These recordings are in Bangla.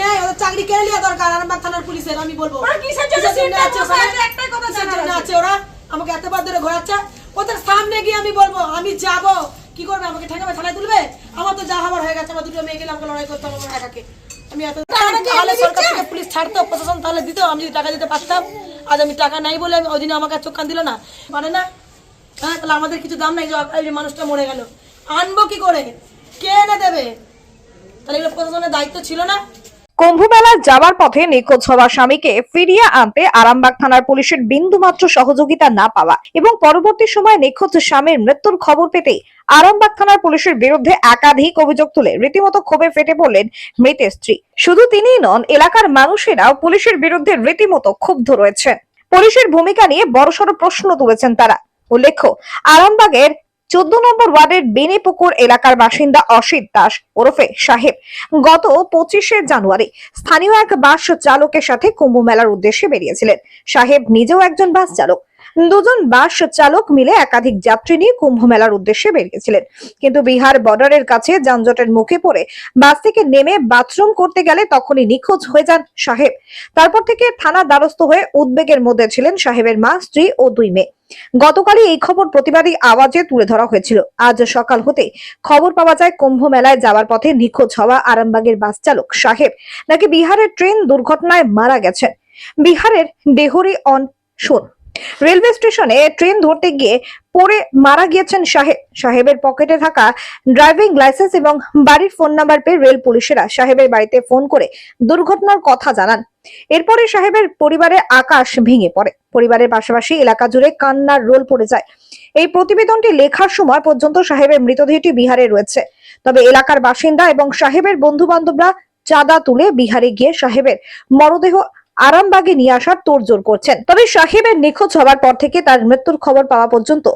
নেই ওদের চাকরি কেড়ে নেওয়া দরকার আরামবাগ থানার পুলিশের আমি বলব। ওরা আছে আমাকে এতবার ধরে ঘোরাচ্ছে। ওদের সামনে গিয়ে আমি বলব আমি যাব। কি করবে? আমাকে ঠেকাবে? থানায় তুলবে? আমার তো যা হবার হয়ে গেছে আমার দুটো মেয়ে গেলে আমাকে লড়াই করতে হবে আমার একাকে। আমি এত তাহলে সরকার থেকে পুলিশ ছাড়তো প্রশাসন তাহলে দিত আমি যদি টাকা দিতে পারতাম। আজ আমি টাকা নাই বলে আমি ওই দিনে আমাকে আর চোখ কান দিল না। মানে না? হ্যাঁ তাহলে আমাদের কিছু দাম নাই যে মানুষটা মরে গেল। আনব কি করে? কে এনে দেবে? তাহলে এগুলো প্রশাসনের দায়িত্ব ছিল না? কুম্ভমেলায় যাওয়ার পথে নিখোঁজ হওয়া স্বামীকে ফিরিয়ে আনতে আরামবাগ থানার পুলিশের বিন্দুমাত্র সহযোগিতা না পাওয়া এবং পরবর্তী সময়ে নিখোঁজ স্বামীর মৃত্যুর খবর পেতেই আরামবাগ থানার পুলিশের বিরুদ্ধে একাধিক অভিযোগ তুলে রীতিমতো ক্ষোভে ফেটে পড়লেন মৃতের স্ত্রী। শুধু তিনিই নন, এলাকার মানুষেরাও পুলিশের বিরুদ্ধে রীতিমতো ক্ষুব্ধ রয়েছেন। পুলিশের ভূমিকা নিয়ে বড়সড় প্রশ্ন তুলেছেন তারা। উল্লেখ্য, আরামবাগের চোদ্দ নম্বর ওয়ার্ডের বেনেপুকুর এলাকার বাসিন্দা অসিত দাস ওরফে সাহেব। গত পঁচিশে জানুয়ারি স্থানীয় এক বাস চালকের সাথে কুম্ভ মেলার উদ্দেশ্যে বেরিয়েছিলেন। সাহেব নিজেও একজন বাস চালক। দুজন বাস চালক মিলে একাধিক যাত্রী নিয়ে কুম্ভ মেলার উদ্দেশ্যে বেরিয়েছিলেন কিন্তু বিহার বর্ডারের কাছে যানজটের মুখে পড়ে বাস থেকে নেমে বাথরুম করতে গেলে তখনই নিখোঁজ হয়ে যান সাহেব। তারপর থেকে থানা দ্বারস্থ হয়ে উদ্বেগের মধ্যে ছিলেন সাহেবের মা, স্ত্রী ও দুই মেয়ে। গতকালই এই খবর প্রতিবাদী আওয়াজে তুলে ধরা হয়েছিল। আজ সকাল হতে খবর পাওয়া যায় কুম্ভ মেলায় যাওয়ার পথে নিখোঁজ হওয়া আরামবাগের বাস চালক সাহেব। নাকি বিহারের ট্রেন দুর্ঘটনায় মারা গেছেন? বিহারের ডেহরি অন শোন। রেলওয়ে স্টেশনে ট্রেন ধরতে গিয়ে পড়ে মারা গিয়েছেন সাহেব সাহেবের পকেটে থাকা ড্রাইভিং লাইসেন্স এবং বাড়ির ফোন নাম্বার পেয়ে রেল পুলিশেরা সাহেবের বাড়িতে ফোন করে দুর্ঘটনার কথা জানান। এরপরে সাহেবের পরিবারের আকাশ ভেঙে পড়ে। পরিবারের পাশাপাশি এলাকা জুড়ে কান্নার রোল পড়ে যায়। এই প্রতিবেদনটি লেখার সময় পর্যন্ত সাহেবের মৃতদেহটি বিহারে রয়েছে। তবে এলাকার বাসিন্দা এবং সাহেবের বন্ধু বান্ধবরা চাঁদা তুলে বিহারে গিয়ে সাহেবের মরদেহ আরামবাগে নিয়ে আসার তোড়জোড় করছেন। তবে সাহেবের নিখোঁজ হওয়ার পর থেকে তার মৃত্যুর খবর পাওয়া পর্যন্ত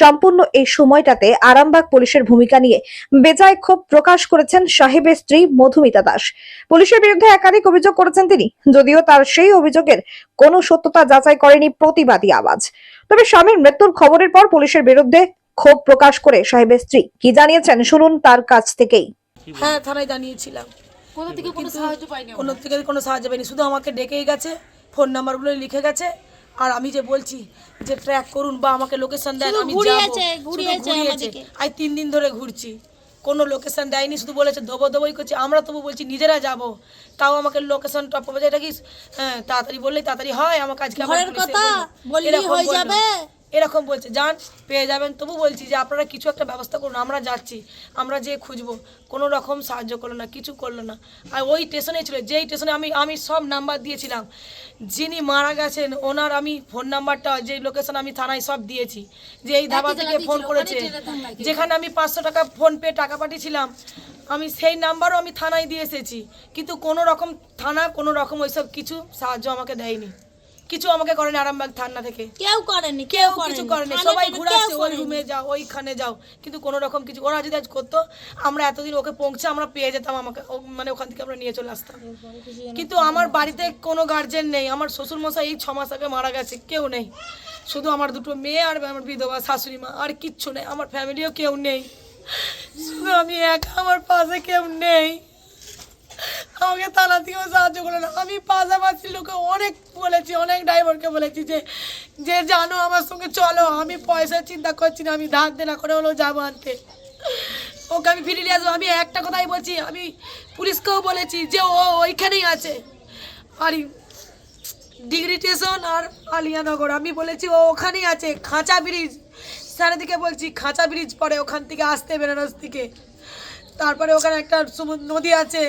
সম্পূর্ণ এই সময়টাতে আরামবাগ পুলিশের ভূমিকা নিয়ে বেজায় ক্ষোভ প্রকাশ করেছেন সাহেবের স্ত্রী মধুমিতা দাস। পুলিশের বিরুদ্ধে একাধিক অভিযোগ করেছেন তিনি, যদিও তার সেই অভিযোগের কোনো সত্যতা যাচাই করেনি প্রতিবাদী আওয়াজ। তবে স্বামীর মৃত্যুর খবরের পর পুলিশের বিরুদ্ধে ক্ষোভ প্রকাশ করে সাহেবের স্ত্রী। কি জানিয়েছেন? শুনুন তার কাছ থেকেই। হ্যাঁ থানায় জানিয়েছিলাম। কোথা থেকে কোনো সাহায্য পাইনি আমরা। কোনো থেকে কোনো সাহায্য পাইনি শুধু আমাকে ডেকেই গেছে ফোন নাম্বারগুলো লিখে গেছে আর আমি যে বলছি যে ট্র্যাক করুন বা আমাকে লোকেশন দেন আমি যাব ঘুরিয়েছে তিন দিন ধরে ঘুরছি কোনো লোকেশন দেয়নি শুধু বলেছে দেবো দেবোই করছি আমরা তবু বলছি নিজেরা যাব তাও আমাকে লোকেশন টপ বাজে এটা কি হ্যাঁ তাড়াতাড়ি বললেই তাড়াতাড়ি হয় আমাকে আজকে ঘরের কথা বলল। বললেই হয়ে যাবে। এরকম বলছে যান পেয়ে যাবেন। তবু বলছি যে আপনারা কিছু একটা ব্যবস্থা করুন আমরা যাচ্ছি আমরা যে খুঁজবো। কোনো রকম সাহায্য করল না কিছু করল না। আর ওই স্টেশনে ছিল যেই স্টেশনে আমি আমি সব নাম্বার দিয়েছিলাম। যিনি মারা গেছেন ওনার আমি ফোন নাম্বারটা যে লোকেশন আমি থানায় সব দিয়েছি। যে এই ধাবা থেকে ফোন করেছে যেখানে আমি পাঁচশো টাকা ফোন পে টাকা পাঠিয়েছিলাম আমি সেই নাম্বারও আমি থানায় দিয়ে এসেছি। কিন্তু কোনো রকম থানা কোনো রকম ওইসব কিছু সাহায্য আমাকে দেয়নি। কিছু আমাকে করেনি আরামবাগ থানা থেকে। কেউ করেনি কেউ কিছু করেনি। সবাই ঘুরাচ্ছে ওই রুমে যাও ওইখানে যাও। কিন্তু কোনো রকম কিছু ওরা যদি আজ করতো আমরা এতদিন ওকে পৌঁছে আমরা পেয়ে যেতাম আমাকে মানে ওখান থেকে আমরা নিয়ে চলে আসতাম। কিন্তু আমার বাড়িতে কোনো গার্জেন নেই। আমার শ্বশুর মশাই এই ছ মাস আগে মারা গেছে কেউ নেই। শুধু আমার দুটো মেয়ে আর আমার বিধবা শাশুড়ি মা আর কিচ্ছু নেই। আমার ফ্যামিলিও কেউ নেই। শুধু আমি একা আমার পাশে কেউ নেই। আমাকে থানা থেকেও সাহায্য করে না আমি পাশাপাশি লোকে অনেক বলেছি, অনেক ড্রাইভারকে বলেছি যে যে জানো আমার সঙ্গে চলো, আমি পয়সার চিন্তা করছি না, আমি ধার দেনা করে হলেও যাব আনতে। ওকে আমি ফিরিয়ে আসব। আমি একটা কথাই বলছি, আমি পুলিশকেও বলেছি যে ও ওইখানেই আছে। আর ডিগ্রি স্টেশন আর আলিয়ানগর, আমি বলেছি ও ওখানেই আছে, খাঁচা ব্রিজ। দিকে বলছি, খাঁচা ব্রিজ পরে ওখান থেকে আসতে বেনারস থেকে। তারপরে ওখানে একটা নদী আছে।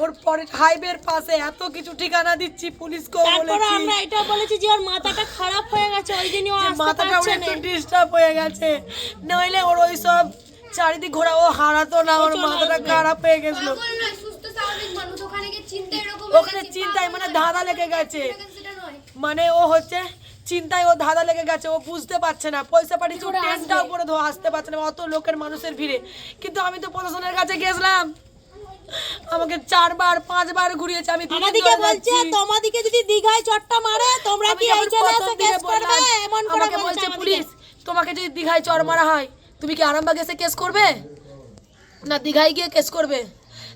ওর পরে হাইওয়ের পাশে এত কিছু ঠিকানা দিচ্ছি পুলিশকেও তারপরে বলেছি। আমরা এটা বলেছি যে ওর মাথাটা খারাপ হয়ে গেছে ওই জন্য ও যে আসতে মাথাটা ওর পারছে একটু না। ডিস্টার্ব হয়ে গেছে। নইলে ওর ওই সব চারিদিক ঘোরা ও হারাতো না ওর মাথাটা খারাপ হয়ে গেছিল। পাগল নয়, সুস্থ স্বাভাবিক মানুষ ওখানে গিয়ে চিন্তা এরকম ওখানে চিন্তায় মানে ধাঁধা লেগে গেছে। সেটা নয়। মানে ও হচ্ছে চিন্তায় ও ধাঁধা লেগে গেছে ও বুঝতে পারছে না। পয়সা পাঠিয়েছে ও ট্রেনটাও করে ধো আসতে পারছে না অত লোকের মানুষের ভিড়ে। কিন্তু আমি তো প্রশাসনের কাছে গেছিলাম। আমাকে চারবার পাঁচবার ঘুরিয়েছে আমি আমাদিকে বলছে। তোমাদিকে যদি দিঘায় চটটা মারে তোমরা কি যখন এইখানে এসে কেস করবে? এমন করে আমাকে বলছে বলছে পুলিশ তোমাকে যদি দীঘায় চর মারা হয় তুমি কি আরামবাগ এসে কেস করবে? না দীঘায় গিয়ে কেস করবে।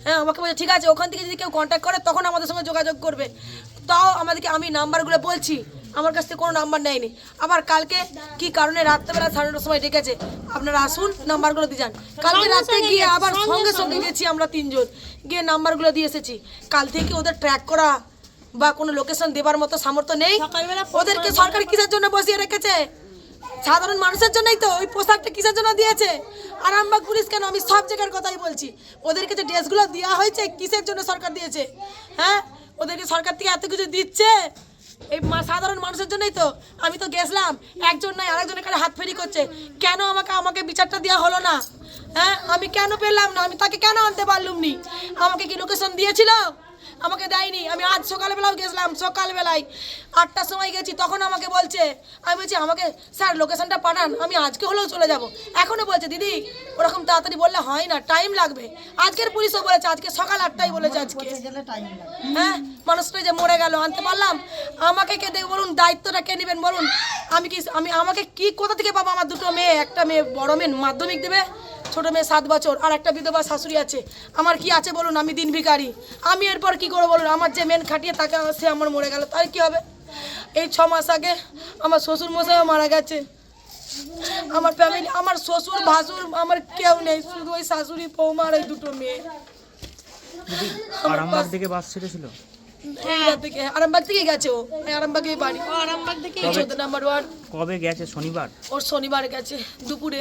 হ্যাঁ আমাকে বলছে ঠিক আছে ওখান থেকে যদি কেউ কন্ট্যাক্ট করে তখন আমাদের সঙ্গে যোগাযোগ করবে। তাও আমাদেরকে আমি নাম্বারগুলো বলছি। আমার কাছ থেকে কোনো নাম্বার নেয়নি। আবার কালকে কি কারণে রাত্রেবেলা সাড়ে নটার সময় ডেকেছে? আপনারা আসুন নাম্বারগুলো দিয়ে যান। কালকে রাত্রে গিয়ে আবার সঙ্গে সঙ্গে সঙ্গে। সঙ্গে গেছি আমরা তিনজন। গিয়ে নাম্বারগুলো দিয়ে এসেছি। কাল থেকে ওদের ট্র্যাক করা বা কোনো লোকেশন দেবার মতো সামর্থ্য নেই। ওদেরকে সরকার কিসের জন্য বসিয়ে রেখেছে? সাধারণ মানুষের জন্যই তো ওই পোশাকটা কিসের জন্য দিয়েছে? আরামবাগ পুলিশ কেন? আমি সব জায়গার কথাই বলছি। ওদেরকে যে ড্রেসগুলো দেওয়া হয়েছে কিসের জন্য সরকার দিয়েছে? হ্যাঁ? ওদেরকে সরকার থেকে এত কিছু দিচ্ছে? এই সাধারণ মানুষের জন্যই তো। আমি তো গেছিলাম, একজন নাই, আরেকজনের কাছে হাত ফেরি করছে। কেন আমাকে আমাকে বিচারটা দেওয়া হলো না? হ্যাঁ? আমি কেন পেলাম না? আমি তাকে কেন আনতে পারলুম নি? আমাকে কি লোকেশন দিয়েছিল? আমাকে দেয়নি। আমি আজ সকালবেলাও গেছিলাম সকালবেলায়। আটটার সময় গেছি তখন আমাকে বলছে আমি বলছি আমাকে স্যার লোকেশনটা পাঠান আমি আজকে হলেও চলে যাব। এখনও বলছে দিদি ওরকম তাড়াতাড়ি বললে হয় না টাইম লাগবে। আজকের পুলিশও বলেছে আজকে সকাল আটটায় বলেছে আজকে। হ্যাঁ মানুষটা যে মরে গেল আনতে পারলাম? আমাকে কে দেখ বলুন? দায়িত্বটা কে নেবেন বলুন? আমি কি আমি আমাকে কি কোথা থেকে পাবো আমার দুটো মেয়ে? একটা মেয়ে বড় মেয়ে মাধ্যমিক দেবে ছোট মেয়ে সাত বছর আর একটা বিধবা শাশুড়ি আছে। আমার কি আছে বলুন? আমি দিন ভিখারি। আমি এরপর কি করব বলুন? আমার যে মেন খাটিয়ে তাকে সে আমার মরে গেল তাই কি হবে? এই ছ মাস আগে আমার শ্বশুর মশাইও মারা গেছে। আমার ফ্যামিলি আমার শ্বশুর ভাসুর আমার কেউ নেই শুধু ওই শাশুড়ি বৌমা আর এই দুটো মেয়ে। আরামবাগ থেকে বাস ছেড়েছিল? থেকে আরামবাগ থেকে গেছে ও। বাড়ি। আরামবাগ থেকে চোদ্দ নাম্বার ওয়ার্ড। কবে গেছে? শনিবার? ওর শনিবার গেছে দুপুরে।